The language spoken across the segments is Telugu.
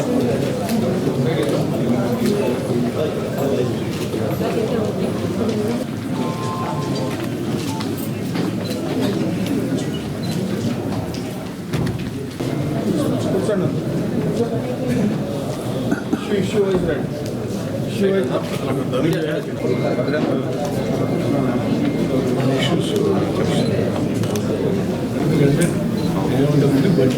Sure, sure is right. Sure is.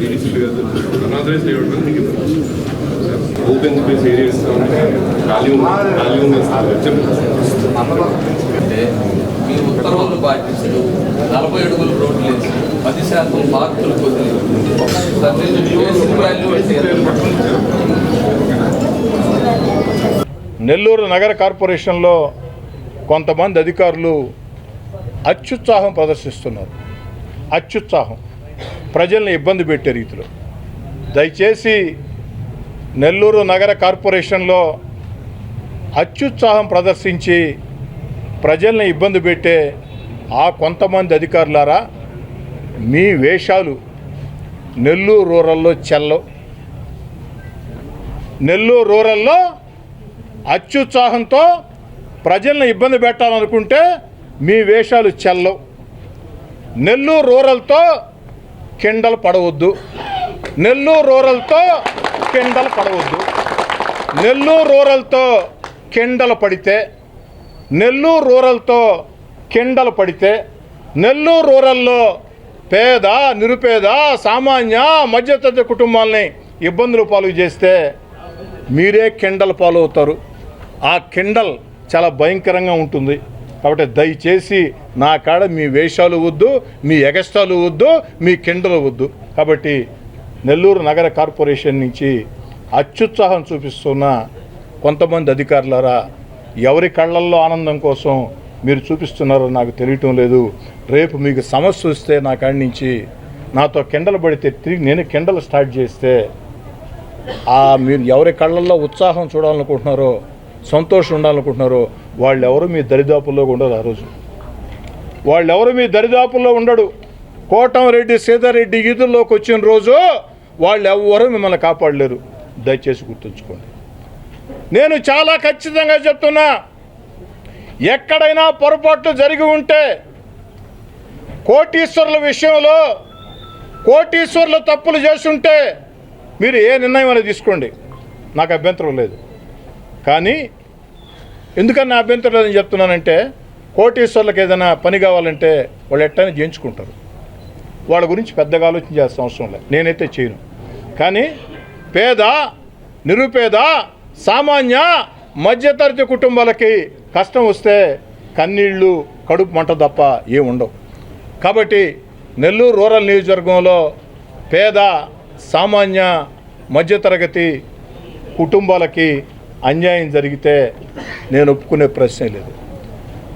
దేశాల sanctions examples open space areas ఖాళీ ఉంది ఖాళీ ఉంది అంటే మీ ఉత్తర్వులు పాటిస్తూ నలభై అడుగులు రోడ్లు వేసి పది శాతం మార్కులు కొద్ది నెల్లూరు నగర కార్పొరేషన్లో కొంతమంది అధికారులు అత్యుత్సాహం ప్రదర్శిస్తున్నారు. అత్యుత్సాహం. ప్రజల్ని ఇబ్బంది పెట్టే రీతిలో. దయచేసి నెల్లూరు నగర కార్పొరేషన్లో అత్యుత్సాహం ప్రదర్శించి ప్రజల్ని ఇబ్బంది పెట్టే ఆ కొంతమంది అధికారులారా మీ వేషాలు నెల్లూరు రూరల్లో చెల్లవు. నెల్లూరు రూరల్లో అత్యుత్సాహంతో ప్రజల్ని ఇబ్బంది పెట్టాలనుకుంటే మీ వేషాలు చెల్లవు. నెల్లూరు రూరల్తో కిండలు పడవద్దు. నెల్లూరు రూరల్తో కిండలు పడవద్దు. నెల్లూరు రూరల్తో కిండలు పడితే నెల్లూరు రూరల్తో కిండలు పడితే నెల్లూరు రూరల్లో పేద నిరుపేద సామాన్య మధ్యతరగతి కుటుంబాలని ఇబ్బందులు పాలు చేస్తే మీరే కిండల్ పాలు అవుతారు ఆ కిండల్ చాలా భయంకరంగా ఉంటుంది. కాబట్టి దయచేసి నా కాడ మీ వేషాలు వద్దు మీ ఎగస్టాలు వద్దు మీ కిండలు వద్దు. కాబట్టి నెల్లూరు నగర కార్పొరేషన్ నుంచి అత్యుత్సాహం చూపిస్తున్న కొంతమంది అధికారులారా ఎవరి కళ్ళల్లో ఆనందం కోసం మీరు చూపిస్తున్నారో నాకు తెలియటం లేదు. రేపు మీకు సమస్య వస్తే నా కాడి నుంచి నాతో కిండలు పడితే తిరిగి నేను కిండలు స్టార్ట్ చేస్తే ఆ మీరు ఎవరి కళ్ళల్లో ఉత్సాహం చూడాలనుకుంటున్నారో సంతోషం ఉండాలనుకుంటున్నారో వాళ్ళెవరు మీ దరిదాపుల్లో ఉండరు ఆ రోజు. వాళ్ళెవరు మీ దరిదాపుల్లో ఉండడు. కోటంరెడ్డి సీతారెడ్డి ఈదుల్లోకి వచ్చిన రోజు వాళ్ళెవ్వరూ మిమ్మల్ని కాపాడలేరు. దయచేసి గుర్తుంచుకోండి. నేను చాలా ఖచ్చితంగా చెప్తున్నా ఎక్కడైనా పొరపాట్లు జరిగి ఉంటే కోటీశ్వరుల విషయంలో కోటీశ్వరులు తప్పులు చేస్తుంటే మీరు ఏ నిర్ణయం అనేది తీసుకోండి. నాకు అభ్యంతరం లేదు. కానీ ఎందుకని నా అభ్యంతరం లేదని చెప్తున్నానంటే కోటీశ్వర్లకు ఏదైనా పని కావాలంటే వాళ్ళు ఎట్టని చేయించుకుంటారు. వాళ్ళ గురించి పెద్దగా ఆలోచన చేస్తాం అవసరం లేదు. నేనైతే చేయను. కానీ పేద నిరుపేద సామాన్య మధ్యతరగతి కుటుంబాలకి కష్టం వస్తే కన్నీళ్ళు కడుపు మంట తప్ప ఏముండవు కాబట్టి నెల్లూరు రూరల్ నియోజకవర్గంలో పేద సామాన్య మధ్యతరగతి కుటుంబాలకి అన్యాయం జరిగితే నేను ఒప్పుకునే ప్రశ్నే లేదు.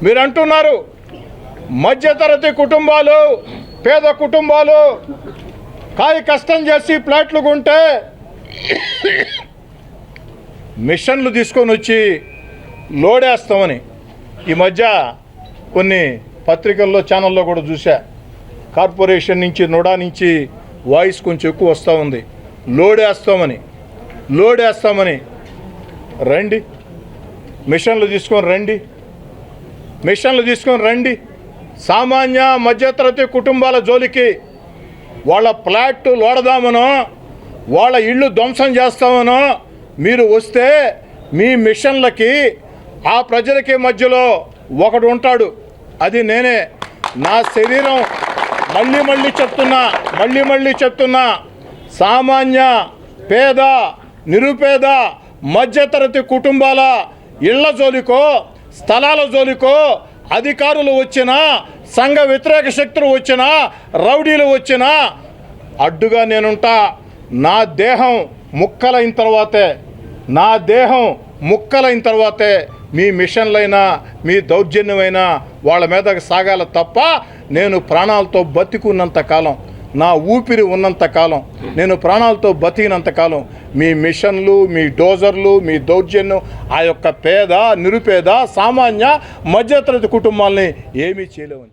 మీరు అంటున్నారు మధ్యతరగతి కుటుంబాలు పేద కుటుంబాలు కాయ కష్టం చేసి ప్లాట్లు కొంటే మిషన్లు తీసుకొని వచ్చి లోడేస్తామని ఈ మధ్య కొన్ని పత్రికల్లో ఛానల్లో కూడా చూసా కార్పొరేషన్ నుంచి నోడా నుంచి వాయిస్ కొంచెం ఎక్కువ వస్తూ ఉంది. లోడేస్తామని లోడేస్తామని రండి. మిషన్లు తీసుకొని రండి. మిషన్లు తీసుకొని రండి. సామాన్య మధ్యతరగతి కుటుంబాల జోలికి వాళ్ళ ఫ్లాట్ లోడదామనో వాళ్ళ ఇళ్ళు ధ్వంసం చేస్తామనో మీరు వస్తే మీ మిషన్లకి ఆ ప్రజలకి మధ్యలో ఒకడు ఉంటాడు. అది నేనే. నా శరీరం మళ్ళీ మళ్ళీ చెప్తున్నా మళ్ళీ మళ్ళీ చెప్తున్నా. సామాన్య పేద నిరుపేద మధ్యతరగతి కుటుంబాల ఇళ్ళ జోలికో స్థలాల జోలికో అధికారులు వచ్చినా సంఘ వ్యతిరేక శక్తులు వచ్చినా రౌడీలు వచ్చినా అడ్డుగా నేనుంటా. నా దేహం ముక్కలైన తర్వాతే నా దేహం ముక్కలైన తర్వాతే మీ మిషన్లైనా మీ దౌర్జన్యమైనా వాళ్ళ మీద సాగాల తప్ప నేను ప్రాణాలతో బతికున్నంత కాలం నా ఊపిరి ఉన్నంత కాలం నేను ప్రాణాలతో బతికినంత కాలం మీ మిషన్లు మీ డోజర్లు మీ దౌర్జన్యం ఆ యొక్క పేద నిరుపేద సామాన్య మధ్యతరగతి కుటుంబాల్ని ఏమీ చేయలేవని